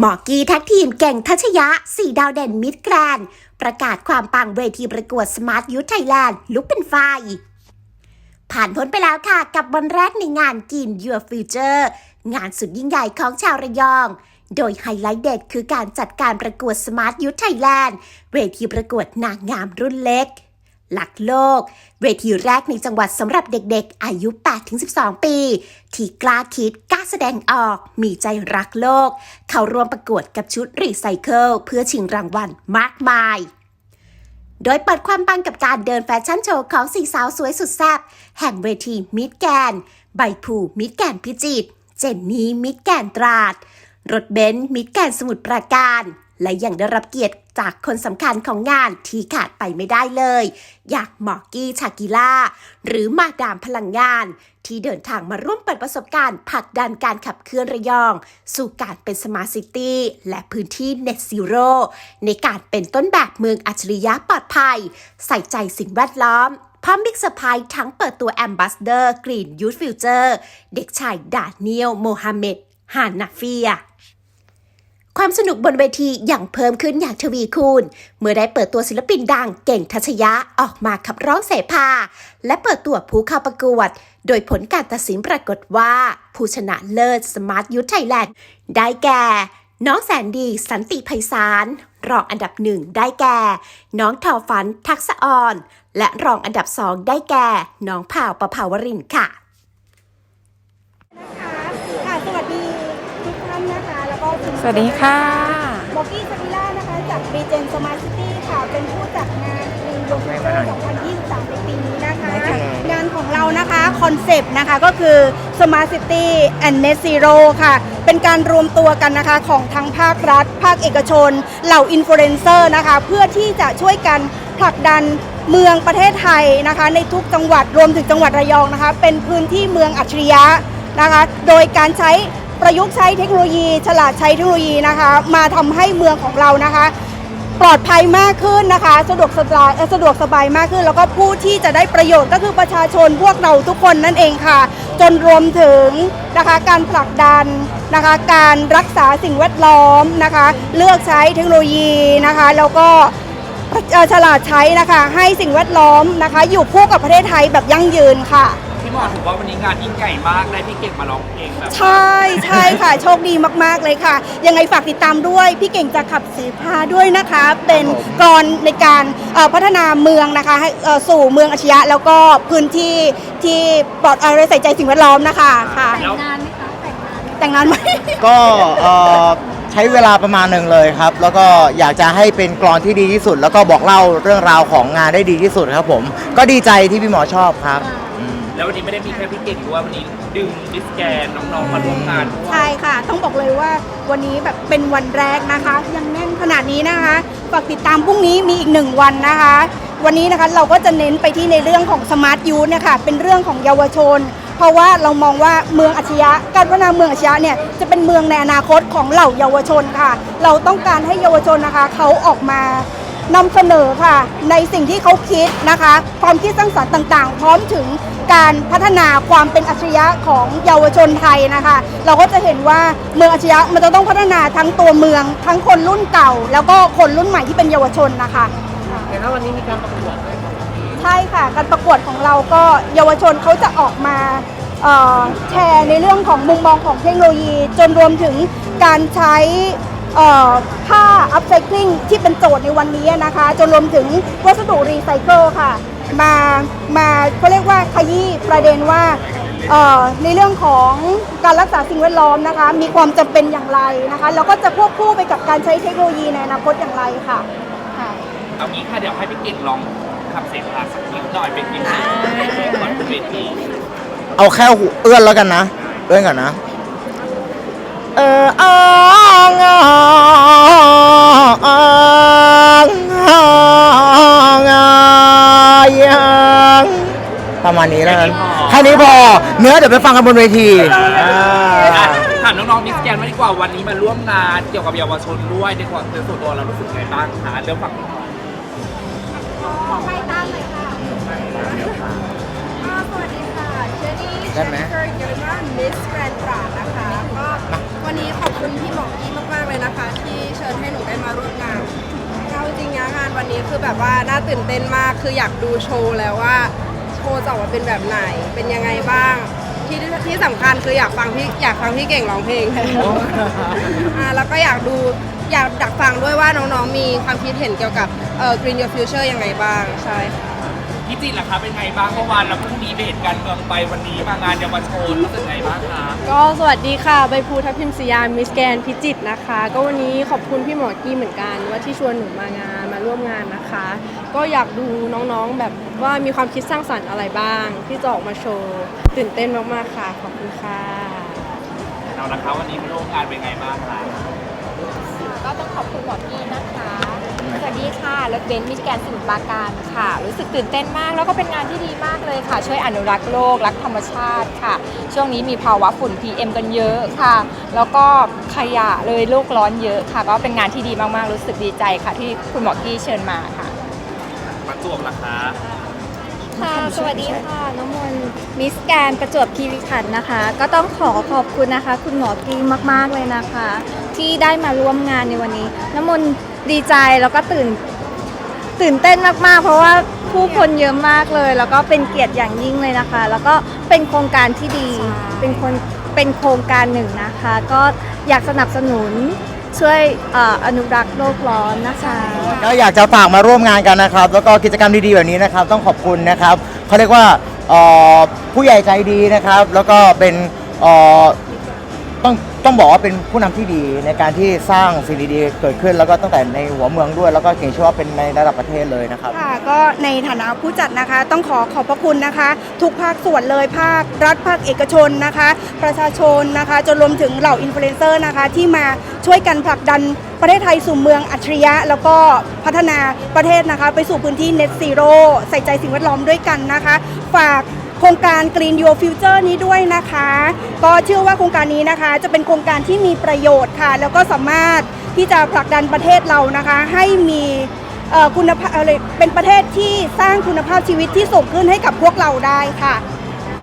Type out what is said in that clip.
หมอกีแท็กทีมเก่งทัชยะ4ดาวเด่นมิดแกรน ประกาศความปังเวทีประกวดสมาร์ทยูทไทยแลนด์ลุกเป็นไฟ ผ่านพ้นไปแล้วค่ะ กับวันแรกในงานกิน Your Future งานสุดยิ่งใหญ่ของชาวระยอง โดยไฮไลท์เด็ดคือการจัดการประกวด Smart Youth Thailand เวทีประกวดนางงามรุ่นเล็ก หลักโลก เวทีแรกในจังหวัดสำหรับเด็กๆ อายุ 8-12 ปี ที่กล้าคิดกล้าแสดงออก มีใจรักโลก เข้าร่วมประกวดกับชุดรีไซเคิลเพื่อชิงรางวัลมากมาย โดยเปิดความปังกับการเดินแฟชั่นโชว์ของสี่สาวสวยสุดแซ่บแห่งเวทีมิดแกน ใบผูมิดแกนพิจิตรเจนนี่มิดแกนตราด รถเบนซ์มิดแกนสมุทรปราการ และยังได้รับเกียรติจากคนสำคัญของงานที่ขาดไปไม่ได้เลย อยากหมอกกี้ชากิล่า หรือมาดามพลังงาน ที่เดินทางมาร่วมเปิดประสบการณ์ผลักดันการขับเคลื่อนระยอง สู่การเป็นสมาร์ทซิตี้และพื้นที่เน็ตซีโร่ในการเป็นต้นแบบเมืองอัจฉริยะปลอดภัย ใส่ใจสิ่งแวดล้อมพร้อมบิ๊กเซอร์ไพรส์ทั้งเปิดตัวแอมบ s สเดอร์กรีนยูทฟิวเจอร์เด็กชายดาเนียลโมฮัมเหม็ดฮานาเฟีย ความสนุกบนเวทีอย่างเพิ่มขึ้นอย่างทวีคูณ เมื่อได้เปิดตัวศิลปินดังเก่งทัชยะออกมาขับร้องเสภา และเปิดตัวผู้เข้าประกวด โดยผลการตัดสินปรากฏว่า ผู้ชนะเลิศสมาร์ทยูทไทยแลนด์ได้แก่ น้องแสนดี สันติไพศาลรองอันดับหนึ่งได้แก่ น้องทอฝันทักษะออน และรองอันดับสองได้แก่ น้องผ่าวประภาวรินค่ะค่ะ สวัสดีค่ะบอกกี้สกิล่านะคะจากรีเจนสมาร์ทซิตี้ค่ะ เป็นผู้จัดงานกรีนยูทูบเบอร์2023ในปีนี้นะคะได้ค่ะงานของเรานะคะคอนเซปต์นะคะก็คือ Smart City and Net Zero ค่ะ เป็นการรวมตัวกันนะคะของทั้งภาครัฐ ภาคเอกชน เหล่าอินฟลูเอนเซอร์นะคะ เพื่อที่จะช่วยกันผลักดันเมืองประเทศไทยนะคะ ในทุกจังหวัดรวมถึงจังหวัดระยองนะคะ เป็นพื้นที่เมืองอัจฉริยะนะคะ โดยการใช้ ประยุกต์ใช้เทคโนโลยี ฉลาดใช้เทคโนโลยีนะคะ มาทำให้เมืองของเรานะคะ ปลอดภัยมากขึ้นนะคะ สะดวกสบายสะดวกสบายมากขึ้น แล้วก็ผู้ที่จะได้ประโยชน์ก็คือประชาชนพวกเราทุกคนนั่นเองค่ะ จนรวมถึงนะคะการผลักดันนะคะการรักษาสิ่งแวดล้อมนะคะ เลือกใช้เทคโนโลยีนะคะ แล้วก็ฉลาดใช้นะคะ ให้สิ่งแวดล้อมนะคะ อยู่คู่กับประเทศไทยแบบยั่งยืนค่ะ พี่หมอถือว่าวันนี้งานยิ่งใหญ่มากได้พี่เก่งมาร้องเพลงแบบใช่ใช่ค่ะ โชคดีมากๆเลยค่ะ ยังไงฝากติดตามด้วย พี่เก่งจะขับเสพาด้วยนะคะ เป็นกรอนในการเอ่อพัฒนาเมืองนะคะให้เอ่อสู่เมืองอาชญะแล้วก็พื้นที่ที่ปลอดเอ่อใส่ใจสิ่งแวดล้อมนะคะค่ะแล้วแต่งงานไหม ก็เอ่อใช้เวลาประมาณหนึ่งเลยครับ แล้วก็อยากจะให้เป็นกรอนที่ดีที่สุด แล้วก็บอกเล่าเรื่องราวของงานได้ดีที่สุดครับผม ก็ดีใจที่พี่หมอชอบครับอืม แล้ววันนี้ไม่ได้มีแค่พี่เก่งด้วยวันนี้ดึงดิสแกนน้องๆมาร่วมงานด้วยใช่ค่ะ ต้องบอกเลยว่าวันนี้แบบเป็นวันแรกนะคะ ยังแน่นขนาดนี้นะคะฝากติดตามพรุ่งนี้มีอีกหนึ่งวันนะคะ วันนี้นะคะเราก็จะเน้นไปที่ในเรื่องของสมาร์ทยูทเนี่ยค่ะเป็นเรื่องของเยาวชน เพราะว่าเรามองว่าเมืองอาชญะการพัฒนาเมืองอาชญะเนี่ยจะเป็นเมืองในอนาคตของเหล่าเยาวชนค่ะ เราต้องการให้เยาวชนนะคะเขาออกมา นำเสนอค่ะในสิ่งที่เขาคิดนะคะ ความคิดสร้างสรรค์ต่างๆ พร้อมถึงการพัฒนาความเป็นอัจฉริยะของเยาวชนไทยนะคะ เราก็จะเห็นว่าเมืองอัจฉริยะมันจะต้องพัฒนาทั้งตัวเมือง ทั้งคนรุ่นเก่า แล้วก็คนรุ่นใหม่ที่เป็นเยาวชนนะคะเห็นว่าวันนี้มีการประกวดด้วยใช่ค่ะ การประกวดของเราก็เยาวชนเขาจะออกมาเอ่อแชร์ในเรื่องของมุมมองของเทคโนโลยี จนรวมถึงการใช้เอ่อ ผ้าอัพไซคลิงที่เป็นโจทย์ในวันนี้นะคะ จนรวมถึงวัสดุรีไซเคิลค่ะ มามาเขาเรียกว่าขยี้ประเด็นว่าเอ่อในเรื่องของการรักษาสิ่งแวดล้อมนะคะ มีความจำเป็นอย่างไรนะคะแล้วก็จะควบคู่ไปกับการใช้เทคโนโลยีในอนาคตอย่างไรค่ะค่ะเอางี้ค่ะเดี๋ยวให้พี่เก่งลองขับเสพาสักนิดหน่อยเป็นเพลงที่ก่อนขึ้นเวทีเอาแค่หูเอื้อนแล้วกันนะเอื้อนก่อนนะ เอออ้างอ้างอ้างอ้างอ้างประมาณนี้แล้วกันแค่นี้พอ เนื้อเดี๋ยวไปฟังกันบนเวทีอ่าถามน้องๆดิสแกนมาดีกว่าวันนี้มาร่วมงานเกี่ยวกับเยาวชนด้วยในความเป็นส่วนตัวเรารู้สึกไงบ้างคะเรื่องฝั่งไปตามเลยค่ะสวัสดีค่ะเจนี่ได้ไหมเชอร์เยอรมันมิสแกร วันนี้คือแบบว่าน่าตื่นเต้นมากคืออยากดูโชว์แล้วว่า โชว์จะออกมาเป็นแบบไหน เป็นยังไงบ้าง ที่ที่สำคัญคืออยากฟังพี่อยากฟังพี่เก่งร้องเพลงอ่าแล้วก็อยากดูอยากดักฟังด้วยว่าน้องๆมีความคิดเห็นเกี่ยวกับเอ่อ Green Your Future ยังไงบ้างใช่ค่ะ พี่จิตรล่ะคะเป็นไงบ้างเมื่อวานเราเพิ่งหนีไปเหตุการณ์เมืองไปวันนี้มางานเยาวชนรู้สึกไงบ้างคะก็สวัสดีค่ะ ใบภูทัพพิมศยามิสแกนพิจิตรนะคะ ก็วันนี้ขอบคุณพี่หมอกี้เหมือนกัน ว่าที่ชวนหนูมางานมาร่วมงานนะคะ ก็อยากดูน้องๆแบบว่ามีความคิดสร้างสรรค์อะไรบ้าง ที่จะออกมาโชว์ตื่นเต้นมากๆค่ะขอบคุณค่ะเราละคะวันนี้มาร่วมงานเป็นไงบ้างคะก็ต้องขอบคุณหมอพี่นะคะสวัสดีค่ะ รถเบนซ์มิสแกนสมุทรปราการค่ะ รู้สึกตื่นเต้นมากแล้วก็เป็นงานที่ดีมากเลยค่ะ ช่วยอนุรักษ์โลก รักธรรมชาติค่ะ ช่วงนี้มีภาวะฝุ่น PM กันเยอะค่ะ แล้วก็ขยะเลยโลกร้อนเยอะค่ะ ก็เป็นงานที่ดีมากๆ รู้สึกดีใจค่ะ ที่คุณหมอกี้เชิญมาค่ะประจวบล่ะคะค่ะ สวัสดีค่ะ น้องมนต์มิสแกนประจวบคีรีขันธ์นะคะ ก็ต้องขอขอบคุณนะคะ คุณหมอกีมาก ๆ เลยนะคะ ที่ได้มาร่วมงานในวันนี้ น้ำมนต์ดีใจแล้วก็ตื่น ตื่นเต้นมากๆ เพราะว่าผู้คนเยอะมากเลย แล้วก็เป็นเกียรติอย่างยิ่งเลยนะคะ แล้วก็เป็นโครงการที่ดีเป็นคนเป็นโครงการหนึ่งนะคะ ก็อยากสนับสนุนช่วยเอ่ออนุรักษ์โลกร้อนนะคะ ก็อยากจะฝากมาร่วมงานกันนะครับ แล้วก็กิจกรรมดีๆแบบนี้นะครับ ต้องขอบคุณนะครับเขาเรียกว่าเอ่อผู้ใหญ่ใจดีนะครับ แล้วก็เป็นเอ่อ ต้องต้องบอกว่าเป็นผู้นำที่ดีในการที่สร้างสิ่งดีๆเกิดขึ้น แล้วก็ตั้งแต่ในหัวเมืองด้วย แล้วก็เก่งเชื่อว่าเป็นในระดับประเทศเลยนะครับค่ะก็ในฐานะผู้จัดนะคะ ต้องขอขอบพระคุณนะคะ ทุกภาคส่วนเลยภาครัฐภาคเอกชนนะคะ ประชาชนนะคะจนรวมถึงเหล่าอินฟลูเอนเซอร์นะคะ ที่มาช่วยกันผลักดันประเทศไทยสู่เมืองอัจฉริยะ แล้วก็พัฒนาประเทศนะคะ ไปสู่พื้นที่ Net Zero ใส่ใจสิ่งแวดล้อมด้วยกันนะคะ ฝาก โครงการ Green Your Future นี้ด้วยนะคะ ก็เชื่อว่าโครงการนี้นะคะ จะเป็นโครงการที่มีประโยชน์ค่ะ แล้วก็สามารถที่จะผลักดันประเทศเรานะคะ ให้มีคุณภาพเป็นประเทศที่สร้างคุณภาพชีวิตที่สูงขึ้นให้กับพวกเราได้ค่ะ